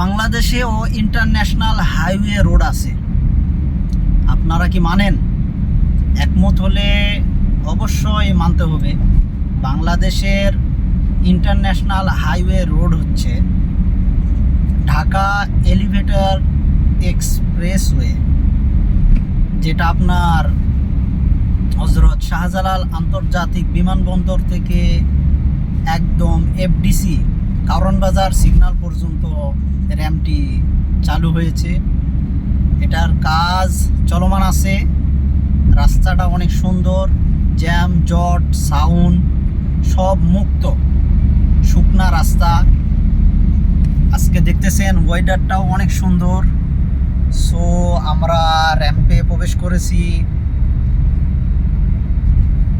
বাংলাদেশেও international highway road আছে। আপনারা কি মানেন? একমত হলে অবশ্যই মানতে হবে। বাংলাদেশের ইন্টারন্যাশনাল হাইওয়ে রোড হচ্ছে ঢাকা এলিভেটর এক্সপ্রেসওয়ে যেটা আপনার হজরত শাহজালাল আন্তর্জাতিক বিমানবন্দর থেকে একদম এফডিসি কারণ বাজার সিগন্যাল পর্যন্ত র্যামটি চালু হয়েছে। এটার কাজ চলমান আছে। রাস্তাটা অনেক সুন্দর। জ্যাম, জট, সাউন্ড সব মুক্ত। শুকনা রাস্তা। আজকে দেখতেছেন ওয়েদারটাও অনেক সুন্দর। সো আমরা র্যাম্পে প্রবেশ করেছি।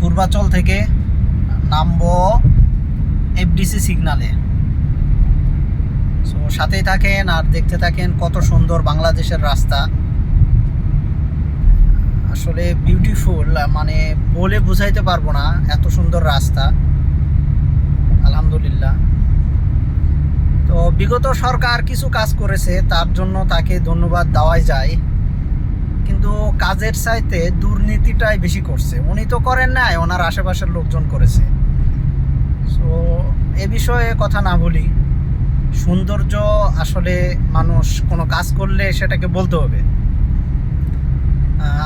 পূর্বাচল থেকে নামবো এফডিসি সিগনালে সাথেই থাকেন আর দেখতে থাকেন কত সুন্দর বাংলাদেশের রাস্তা। আসলে বিউটিফুল মানে বলে বুঝাইতে পারব না এত সুন্দর রাস্তা। আলহামদুলিল্লাহ। তো বিগত সরকার কিছু কাজ করেছে, তার জন্য তাকে ধন্যবাদ দেওয়াই যায়। কিন্তু কাজের চাইতে দুর্নীতিটাই বেশি করছে। উনি তো করেন নাই, ওনার আশেপাশের লোকজন করেছে। সো এ বিষয়ে কথা না বলি। সৌন্দর্য আসলে মানুষ কোনো কাজ করলে সেটাকে বলতে হবে।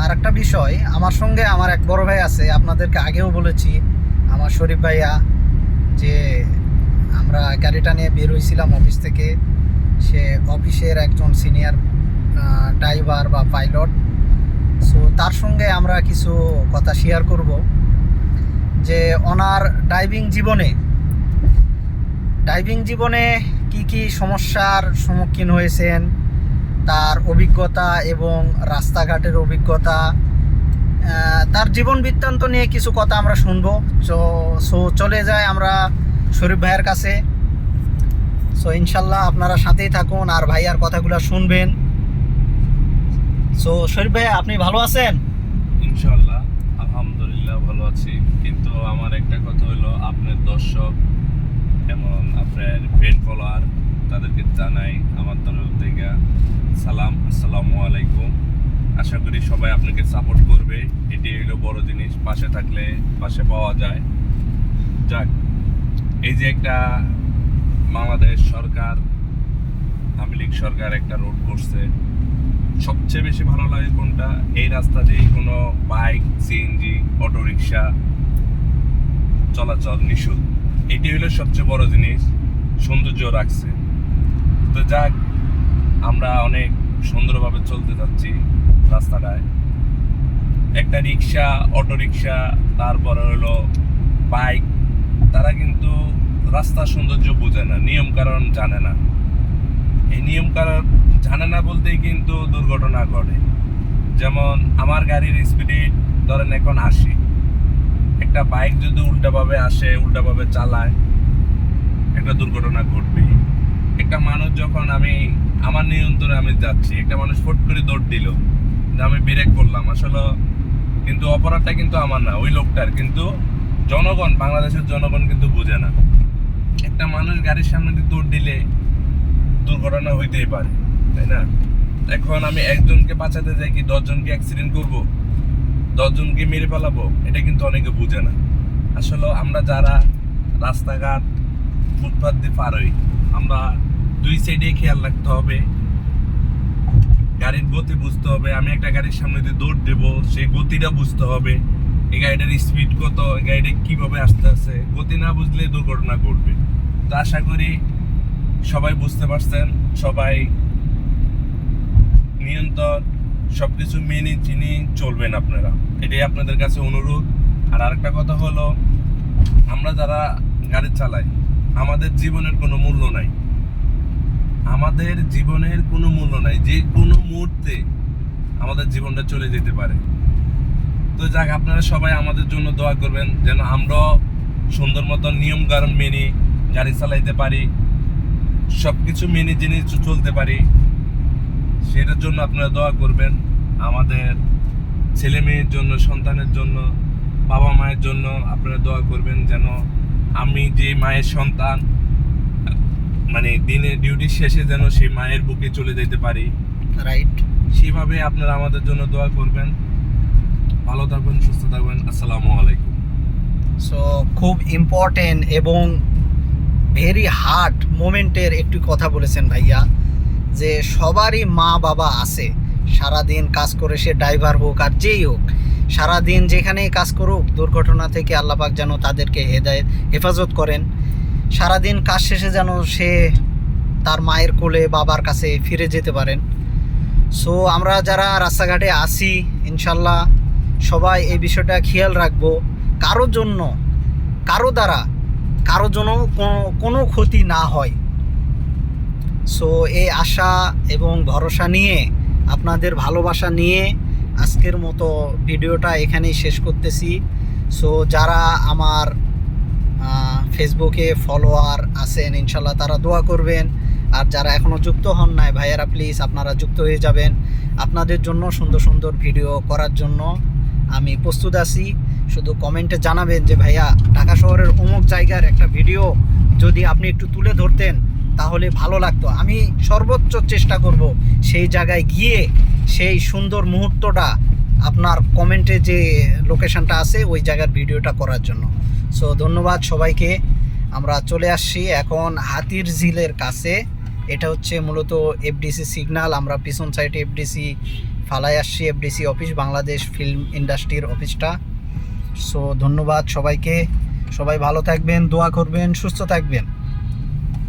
আর একটা বিষয়, আমার সঙ্গে আমার এক বড় ভাই আছে, আপনাদেরকে আগেও বলেছি, আমার শরীফ ভাইয়া, যে আমরা গাড়িটা নিয়ে বের হয়েছিলাম অফিস থেকে, সে অফিসের একজন সিনিয়র ড্রাইভার বা পাইলট। সো তার সঙ্গে আমরা কিছু কথা শেয়ার করব, যে ওনার ড্রাইভিং জীবনে ড্রাইভিং জীবনে কি কি সমস্যার সম্মুখীন হয়েছেন? তার অভিজ্ঞতা এবং রাস্তাঘাটের অভিজ্ঞতা তার জীবন বৃত্তান্ত নিয়ে কিছু কথা আমরা শুনব। সো, চলে যায় আমরা শরীফ ভাইয়ের কাছে। সো, ইনশাল্লাহ আপনারা সাথেই থাকুন আর ভাইয়ার কথাগুলো শুনবেন। সো, শরীফ ভাইয়া আপনি ভালো আছেন? ইনশাল্লাহ, আলহামদুলিল্লাহ ভালো আছি। কিন্তু আমার একটা কথা হলো, আপনার দর্শক এমন আপনার ফ্রেন্ড ফলোয়ার তাদেরকে জানাই আমার তরফ থেকে সালাম, আসসালামু আলাইকুম। আশা করি সবাই আপনাকে সাপোর্ট করবে। এটি হলো বড় জিনিস, পাশে থাকলে পাশে পাওয়া যায়। যাক, এই যে একটা বাংলাদেশ সরকার, আওয়ামী লীগ সরকার একটা রোড করছে। সবচেয়ে বেশি ভালো লাগে কোনটা? এই রাস্তা দিয়ে কোনো বাইক সিএনজি অটো রিক্সা চলাচল নিষুধ এটি হলো সবচেয়ে বড় জিনিস, সৌন্দর্য রাখছে। তো যাক, আমরা অনেক সুন্দরভাবে চলতে যাচ্ছি রাস্তাটায়। একটা রিক্সা অটো রিক্সা তারপরে হলো বাইক। তারা কিন্তু রাস্তার সৌন্দর্য বোঝে না নিয়ম কারণ জানে না। এই নিয়ম কারণ জানে না বলতেই কিন্তু দুর্ঘটনা ঘটে। যেমন আমার গাড়ির স্পিডে ধরেন এখন আশি। একটা বাইক যদি উল্টাভাবে আসে, উল্টাভাবে চালায়, একটা দুর্ঘটনা ঘটবে একটা মানুষ যখন আমি, আমার নিয়ন্ত্রণে আমি যাচ্ছি, একটা মানুষ ফট করে দৌড় দিল, যে আমি ব্রেক করলাম। আসলে কিন্তু অপরাধটা কিন্তু আমার না, ওই লোকটার। কিন্তু জনগণ, বাংলাদেশের জনগণ কিন্তু বুঝে না। একটা মানুষ গাড়ির সামনে দিয়ে দৌড় দিলে দুর্ঘটনা হইতেই পারে, তাই না? এখন আমি একজনকে বাঁচাতে যাই কি, দশজনকে অ্যাক্সিডেন্ট করব? দশজনকে মেরে ফেলাবো, এটা কিন্তু অনেকে বুঝে না। আসলে আমরা যারা রাস্তাঘাট ফুটপাথ দিয়ে পার হই, আমরা দুই সাইডে খেয়াল রাখতে হবে। গাড়ির গতি বুঝতে হবে, আমি একটা গাড়ির সামনে দিয়ে দৌড় দেব, সেই গতিটা বুঝতে হবে। এই গাড়িটার স্পিড কত, এই গাড়িটা কীভাবে আসতে আছে গতি না বুঝলে দুর্ঘটনা ঘটবে। তো আশা করি সবাই বুঝতে পারছেন, সবাই নিয়ন্ত্রণ সবকিছু মেনে চিনি চলবেন আপনারা। এটাই আপনাদের কাছে অনুরোধ। আর আরেকটা কথা হলো, আমরা যারা গাড়ি চালাই, আমাদের জীবনের কোনো মূল্য নাই। আমাদের জীবনের কোনো মূল্য নাই, যে কোনো মুহূর্তে আমাদের জীবনটা চলে যেতে পারে। তো যাক, আপনারা সবাই আমাদের জন্য দোয়া করবেন, যেন আমরাও সুন্দর মতো নিয়ম কারণ মেনে গাড়ি চালাইতে পারি, সবকিছু মেনে জেনে চ- চলতে পারি। সেটার জন্য আপনারা দোয়া করবেন আমাদের ছেলে মেয়ের জন্য সন্তানের জন্য বাবা মায়ের জন্য আপনারা দোয়া করবেন যেন আমি যে মায়ের সন্তান মানে দিনে ডিউটি শেষে যেন সেই মায়ের বুকে চলে যেতে পারি। রাইট সেইভাবে আপনারা আমাদের জন্য দোয়া করবেন। ভালো থাকবেন সুস্থ থাকবেন। আসসালামু আলাইকুম। সো খুব ইম্পর্টেন্ট এবং ভেরি হার্ড মোমেন্টের একটু কথা বলেছেন ভাইয়া। যে সবারই মা বাবা আছে। সারাদিন কাজ করে সে ড্রাইভার হোক আর যেই হোক, সারাদিন যেখানেই কাজ করুক, দুর্ঘটনা থেকে আল্লাপাক যেন তাদেরকে হেদায়ত, হেফাজত করেন। সারাদিন কাজ শেষে যেন সে তার মায়ের কোলে বাবার কাছে ফিরে যেতে পারেন। সো আমরা যারা রাস্তাঘাটে আসি ইনশাল্লাহ সবাই এই বিষয়টা খেয়াল রাখব। কারোর জন্য, কারও দ্বারা কারোর জন্য কোনো- কোনো ক্ষতি না হয়। সো এই আশা এবং ভরসা নিয়ে, আপনাদের ভালোবাসা নিয়ে আজকের মতো ভিডিওটা এখানেই শেষ করতেছি। সো যারা আমার ফেসবুকে ফলোয়ার আছেন ইনশাল্লাহ তারা দোয়া করবেন। আর যারা এখনও যুক্ত হন নাই, ভাইয়েরা প্লিজ আপনারা যুক্ত হয়ে যাবেন। আপনাদের জন্য সুন্দর সুন্দর ভিডিও করার জন্য আমি প্রস্তুত আছি। শুধু কমেন্টে জানাবেন যে, ভাইয়া, ঢাকা শহরের অমুক জায়গার একটা ভিডিও যদি আপনি একটু তুলে ধরতেন তাহলে ভালো লাগতো। আমি সর্বোচ্চ চেষ্টা করব সেই জায়গায় গিয়ে সেই সুন্দর মুহূর্তটা আপনার কমেন্টে যে লোকেশনটা আছে, ওই জায়গার ভিডিওটা করার জন্য। সো ধন্যবাদ সবাইকে। আমরা চলে আসছি এখন হাতির ঝিলের কাছে। এটা হচ্ছে মূলত এফডিসি সিগন্যাল আমরা পিছন সাইডে এফডিসি ফালাই আসছি এফডিসি অফিস বাংলাদেশ ফিল্ম ইন্ডাস্ট্রির অফিসটা সো ধন্যবাদ সবাইকে। সবাই ভালো থাকবেন, দোয়া করবেন, সুস্থ থাকবেন।